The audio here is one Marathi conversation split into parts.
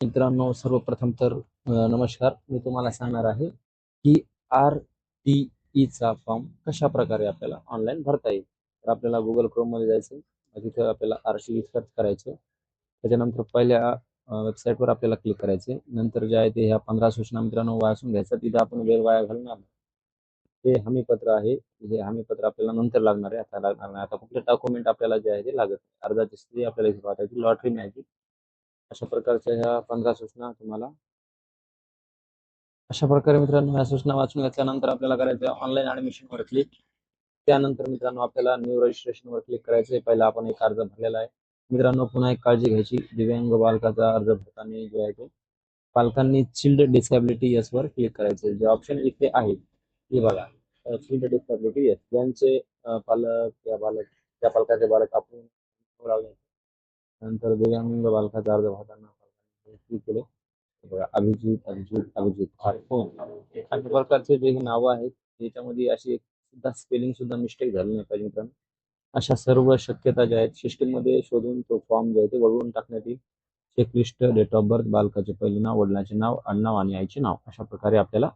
मित्रांनो सर्वप्रथम तर नमस्कार. मी तुम्हाला सांगणार आहे की आर टी ईचा फॉर्म कशा प्रकारे आपल्याला ऑनलाईन भरता येईल? तर आपल्याला गुगल क्रोममध्ये जायचं तिथे आपल्याला आर टी ई सर्च करायचं त्याच्यानंतर पहिल्या वेबसाईटवर आपल्याला क्लिक करायचे नंतर जे आहे ते ह्या पंधरा सूचना मित्रांनो वाचून घ्यायचं. तिथं आपण वेळ वाया घालणार हे हमीपत्र आहे. हे हमीपत्र आपल्याला नंतर लागणार आहे. आता लागणार नाही. आता कुठले डॉक्युमेंट आपल्याला जे आहे ते लागत अर्जाची स्थिती आपल्याला इथे पाहता लॉटरी माहिती अशा प्रकारच्या ह्या पंधरा सूचना तुम्हाला. अशा प्रकारे मित्रांनो ह्या सूचना वाचून घेतल्यानंतर आपल्याला करायचं ऑनलाईन ऍडमिशन वर क्लिक त्यानंतर मित्रांनो आपल्याला न्यू रजिस्ट्रेशन वर क्लिक करायचं आहे पहिला आपण एक अर्ज भरलेला आहे. मित्रांनो पुन्हा एक काळजी घ्यायची. दिव्यांग बालकाचा अर्ज भरताना जो आहे तो पालकांनी चिल्ड डिसॅबिलिटी यस वर क्लिक करायचं जे ऑप्शन इथे आहे हे बघा. चिल्ड डिसॅबिलिटी यस ज्यांचे पालक या बालक त्या पालकाचे बालक आपण नंतर दिव्यांग बालकाचा अर्ज भरताना पालकांनी क्लिक केले. हे बघा अभिजित अभिजित अभिजित. अशा प्रकारचे जे नावं आहेत त्याच्यामध्ये अशी एक सुद्धा स्पेलिंग सुद्धा मिस्टेक झाली नाही पाहिजे मित्रांनो. अशा सर्व शक्यता ज्या आहेत सिस्टीममध्ये शोधून तो फॉर्म जो आहे ते वळवून टाकण्यात येईल. चेकलिस्ट डेट ऑफ बर्थ बालकाचे पहिले नाव वडिलांचे नाव आडनाव आणि आईचे नाव अशा प्रकारे आपल्याला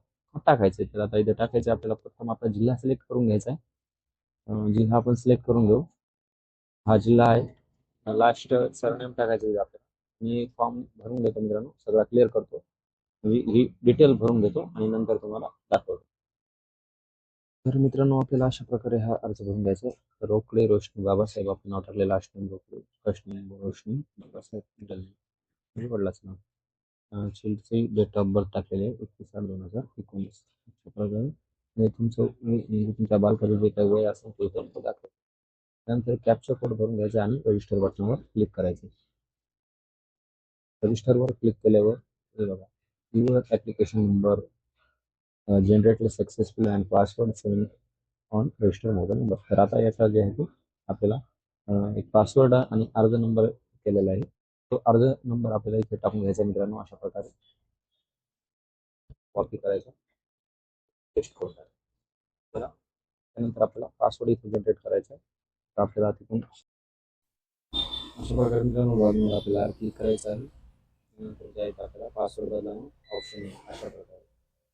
टाकायचे. तर आता इथे टाकायचे आपल्याला प्रथम आपला जिल्हा सिलेक्ट करून घ्यायचा आहे. जिल्हा आपण सिलेक्ट करून घेऊ. हा जिल्हा आहे लास्ट सरनेम टाकायचं आपल्याला. मी फॉर्म भरून घेतो मित्रांनो. सगळा क्लिअर करतो. ही डिटेल भरून घेतो आणि नंतर तुम्हाला दाखवतो. तर मित्रांनो आपल्याला अशा प्रकारे हा अर्ज भरून घ्यायचा रोखले रोकडे रोशनी बाबासाहेब आपण नाव टाकले last name Rokade first name Roshni Babasaheb middle name म्हणजे वडिलाचं नाव. चिल्डचे डेट ऑफ बर्थ टाकलेले एकतीस आठ दोन हजार एकोणीस. अशा प्रकारे. तुमचं तुमच्या बालकाचं जे काही वय असेल ते दाखवतो त्यानंतर कॅप्चा कोड भरून घ्यायचा आणि रजिस्टर बटनावर क्लिक करायचे. रजिस्टरवर क्लिक केल्यावर हे बघा your application number generated successful and password save on register mobile number तर आता याचा जे आहे तो आपल्याला एक पासवर्ड आणि अर्ज नंबर केलेला आहे. तो अर्ज नंबर आपल्याला इथे टाकून घ्यायचा मित्रांनो अशा प्रकारे. कॉपी करायचा. पेस्ट करून टाकायचा. त्यानंतर आपल्याला पासवर्ड इथे जनरेट करायचा आहे. तर आपल्याला तिथून. अशा प्रकारे मित्रांनो लॉगिन आपल्याला क्लिक करायचं आहे. नंतर जे आपल्याला पासवर्ड बदलावं ऑप्शन आहे अशा प्रकारे.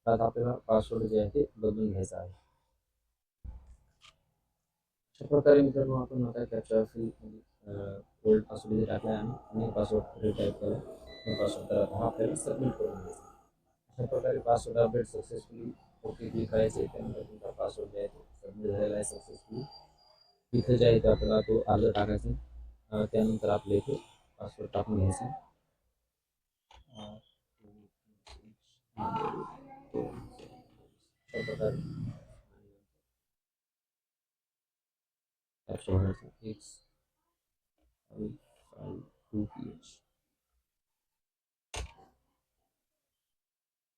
तर आता आपल्याला पासवर्ड जे आहे ते बदलून घ्यायचा आहे. अशा प्रकारे मित्रांनो आपण आता त्याच्या ओल्ड पासवर्ड जे टाकला आहे आणि पासवर्ड रिटाईप केला पासवर्ड तर हा आपल्याला सबमिट करून घ्यायचा अशा प्रकारे password update successfully okay click करायचे त्यानंतर तुमचा पासवर्ड जे आहे तो सबमिट झालेला आहे सक्सेसफुली इथे जे आहे ते आपल्याला तो अर्ज टाकायचा अं, त्यानंतर आपल्या इथे पासवर्ड टाकून घ्यायचा अं, अशा प्रकारे कॅप्चर भरायचा X five five two P H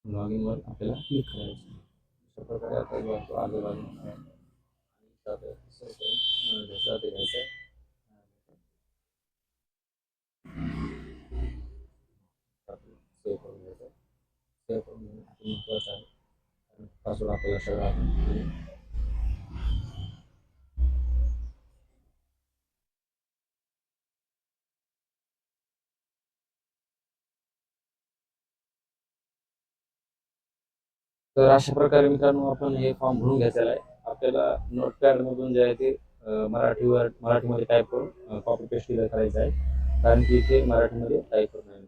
login वर आपल्याला क्लिक करायचं अशा प्रकारे आता जो आहे तो अर्ज लॉगिन आहे आणि इथं आपल्याला दुसरं करून, घ्यायचा घ्यायचं सेव्ह करून घेणं पासवर्ड आपल्याला सगळा तर अशा प्रकारे मित्रांनो आपण हे फॉर्म भरून घेतलेला आहे. आपल्याला नोटपॅड मधून जे आहे ते मराठी मराठीवर मराठीमध्ये टाईप करून कॉपी पेस्ट करायचं आहे. कारण की इथे मराठीमध्ये टाईप करून आहे.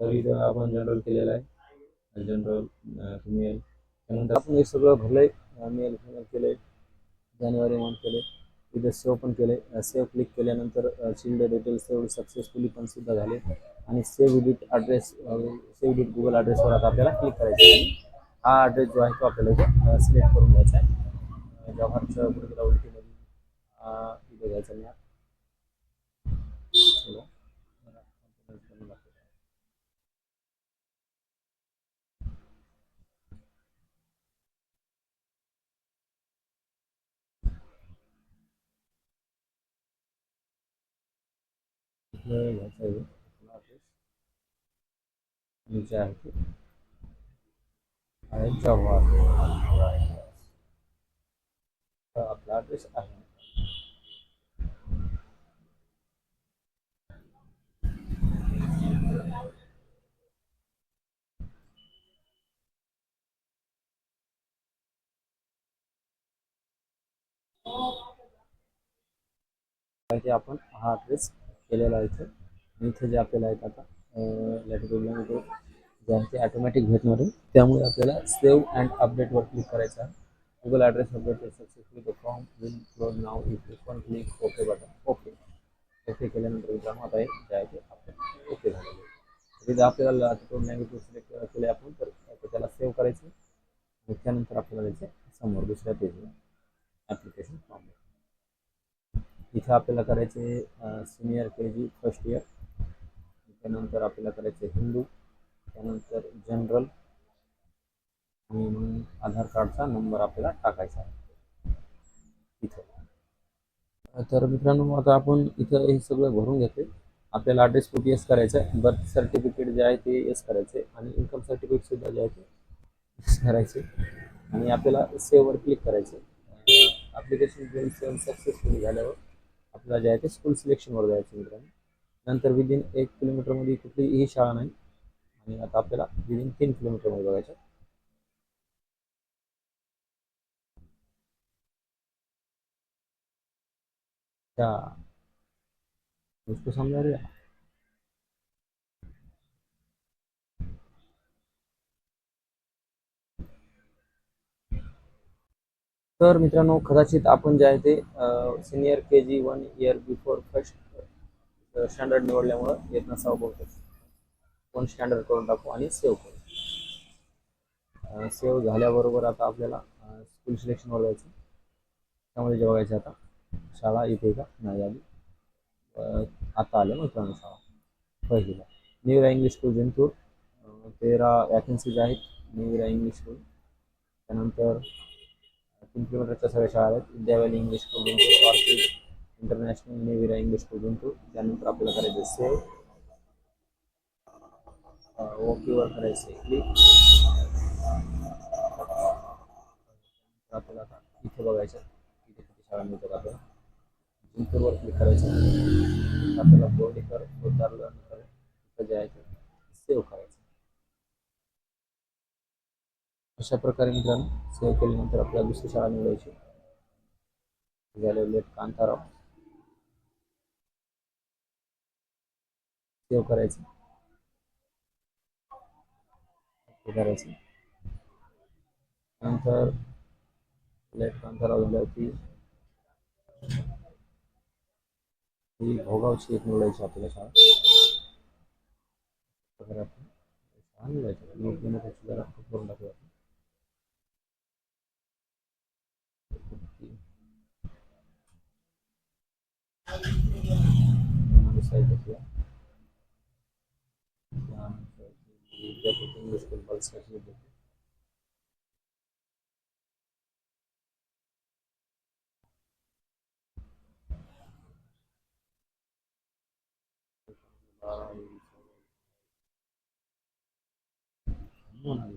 तर इथं आपण जनरल केलेलं आहे. जनरल फिमेल त्यानंतर आपण हे सगळं भरलंय. मेल फिमेल केलंय. जानेवारी मंथ केले इथे सेव्ह पण केले सेव्ह क्लिक केल्यानंतर चिल्ड डिटेल्स सेव्ह सक्सेसफुली पण सुद्धा झाले. आणि save edit address save edit Google ॲड्रेसवर आता आपल्याला क्लिक करायचं आहे. हा ॲड्रेस जो आहे तो आपल्याला इथे सिलेक्ट करून घ्यायचा आहे. अं, जव्हारच्या गुडगेला उलटीमध्ये अं, इथे घ्यायचा मी चला. इथं घ्यायचा आहे आपला ॲड्रेस नीचे आहे ते आहे जव्हार तर आपला ॲड्रेस आहे. म्हणजे आपण हा ॲड्रेस केलेला आहे इथे. इथे जे आपल्याला आहेत आता लॅटोमध्ये जे आहे ते ॲटोमॅटिक भेटणार आहे त्यामुळे आपल्याला सेव्ह अँड अपडेटवर क्लिक करायचं आहे. Google address update successfully. The form will flow now if you पण click OK button. OK. Okay केल्यानंतर मित्रांनो आता हे जे आहे ते आपण ओके झालेलं आहे तिथे आपल्याला लॅटरल लँग्वेज सिलेक्ट केले आपण तर तर त्याला सेव्ह करायचं आणि त्यानंतर आपल्याला त्याचे समोर दुसऱ्या पेजला ॲप्लिकेशन फॉर्म इथे आपल्याला करायचे senior K G first year त्यानंतर आपल्याला करायचे हिंदू त्यानंतर जनरल आणि मग आधार कार्डचा नंबर आपल्याला टाकायचा आहे. इथं. तर मित्रांनो आता आपण इथं हे सगळं भरून घेतले आपल्याला ॲड्रेस प्रूफ येस करायचं आहे बर्थ सर्टिफिकेट जे आहे ते येस करायचे आणि इन्कम सर्टिफिकेट सुद्धा जे आहे ते येस करायचे आणि आपल्याला सेवर क्लिक करायचे ॲप्लिकेशन घेऊन सेव्ह सक्सेसफुली झाल्यावर आपल्याला जे आहे ते स्कूल सिलेक्शनवर जायचं मित्रांनो. नंतर विदिन एक किलोमीटरमध्ये कुठलीही शाळा नाही. आणि आता आपल्याला विदिन तीन किलोमीटरमध्ये बघायचं त्या उसको समझा रहे तर मित्रांनो कदाचित आपण जे आहे ते senior K G one year before first standard निवडल्यामुळं येत नसावं बहुतेक. वन स्टँडर्ड करून टाकू आणि सेव्ह करू. सेव्ह झाल्याबरोबर आता आपल्याला स्कूल सिलेक्शनवर जायचं त्यामध्ये जे बघायचं आता. शाळा इथे का? नाही आली. आता आले मित्रांनो शाळा. पहिलीला. न्यूरा इंग्लिश स्कूल जिंतूर. अं, तेरा वॅकन्सीज आहेत न्यूरा इंग्लिश स्कूल त्यानंतर तीन किलोमीटरच्या सगळ्या शाळा आहेत. Vidya Valley English school Jintur. Orchid international नेविरा English school Jintur. त्यानंतर आपल्याला करायचं सेव्ह ओकेवर करायचं क्लिक आपल्याला आता इथे बघायचं इथे शाळा मिळतात आपल्याला जिंतूरवर क्लिक करायचं. आपल्याला बोर्डीकर उतारलं नंतर इथं जे आहे ते सेव्ह करायचं. अशा प्रकारे मित्रांनो सेव्ह केल्यानंतर आपल्याला दुसरी शाळा निवडायची. झाले लेट कांताराव. सेव्ह करायचं. करायचं. नंतर लेट कांताराव झाल्यावरती ही भोगावची एक निवडायची आपल्याला शाळा छान आपण शाळा जरा करून टाकूया साईड विद्यापीठ इंग्लिश स्कूल पल्ससाठी घेतली बारावी म्हणाली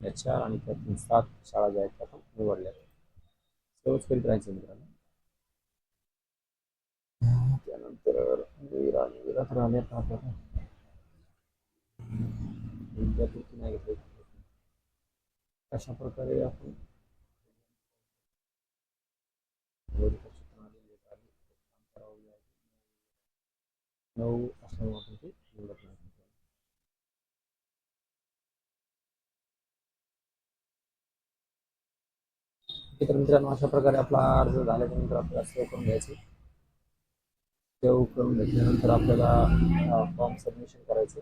या चार आणि त्यातून सात शाळा ज्या आहेत त्या पण निवडल्या सेवच करीत राहायचं मित्रांनो? त्यानंतर विरा विरा तर आपल्याला विद्यापीठ नाही घेतले. अशा प्रकारे आपण नऊ असं आपण ते तर मित्रांनो अशा प्रकारे आपला अर्ज झाल्याच्यानंतर आपल्याला सेव्ह करून घ्यायचे. सेव्ह करून घेतल्यानंतर आपल्याला फॉर्म सबमिशन करायचं.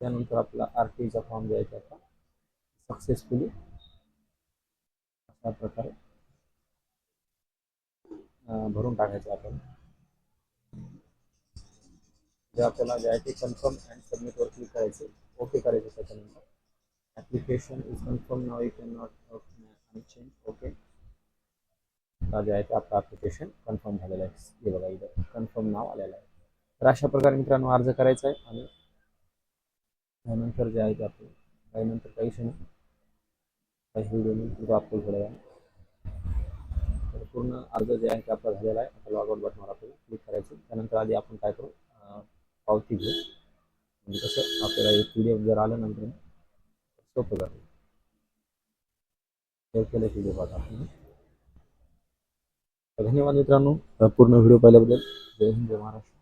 त्यानंतर आपला आर टीचा फॉर्म द्यायचा आता सक्सेसफुली अशा प्रकारे भरून टाकायचं आपण. जे आपल्याला जे आहे ते कन्फर्म अँड सबमिटवर क्लिक करायचे ओके करायचं त्याच्यानंतर. Application is confirm now you can not change okay जे आहे ते आपलं ॲप्लिकेशन कन्फर्म झालेलं आहे. हे बघा इथं कन्फर्म नाव आलेलं आहे. तर अशा प्रकारे मित्रांनो अर्ज करायचा आहे आणि त्यानंतर जे आहे ते आपलं काही नंतर काही क्षण काही व्हिडिओ मी अपलोड झालेला आहे. तर पूर्ण अर्ज जे आहे ते आपला झालेला आहे. आता लॉगआउट बटनवर आपल्याला क्लिक करायचं त्यानंतर आधी आपण काय करू पावती घेऊ. म्हणजे कसं आपल्याला एक पी डी एफ जर आल्यानंतर सोपं जातं. सेव्ह केलं पी डी एफ आता धन्यवाद मित्रांनो पूर्ण व्हिडिओ पाहिल्याबद्दल. जय हिंद जय महाराष्ट्र.